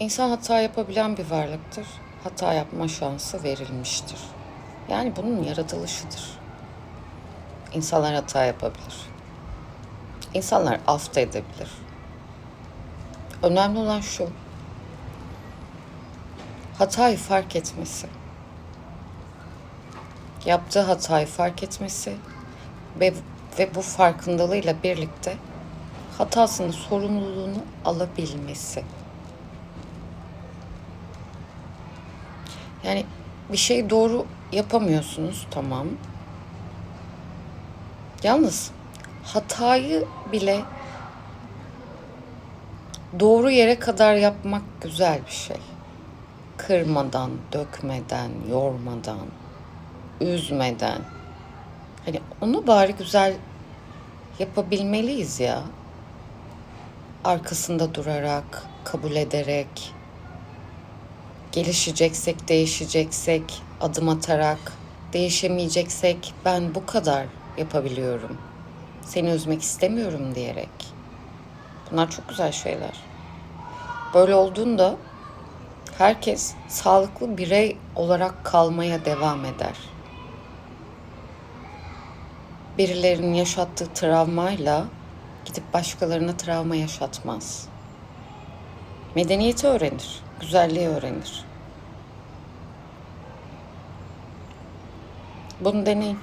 İnsan hata yapabilen bir varlıktır. Hata yapma şansı verilmiştir. Yani bunun yaratılışıdır. İnsanlar hata yapabilir. İnsanlar af da edebilir. Önemli olan şu. Hatayı fark etmesi. Yaptığı hatayı fark etmesi ve, ve bu farkındalığıyla birlikte hatasının sorumluluğunu alabilmesi. Yani bir şeyi doğru yapamıyorsunuz tamam. Yalnız hatayı bile doğru yere kadar yapmak güzel bir şey. Kırmadan, dökmeden, yormadan, üzmeden. Hani onu bari güzel yapabilmeliyiz ya. Arkasında durarak, kabul ederek, gelişeceksek, değişeceksek, adım atarak, değişemeyeceksek ben bu kadar yapabiliyorum. Seni üzmek istemiyorum diyerek. Bunlar çok güzel şeyler. Böyle olduğunda herkes sağlıklı birey olarak kalmaya devam eder. Birilerinin yaşattığı travmayla gidip başkalarına travma yaşatmaz. Medeniyeti öğrenir, güzelliği öğrenir. Bunu deneyin.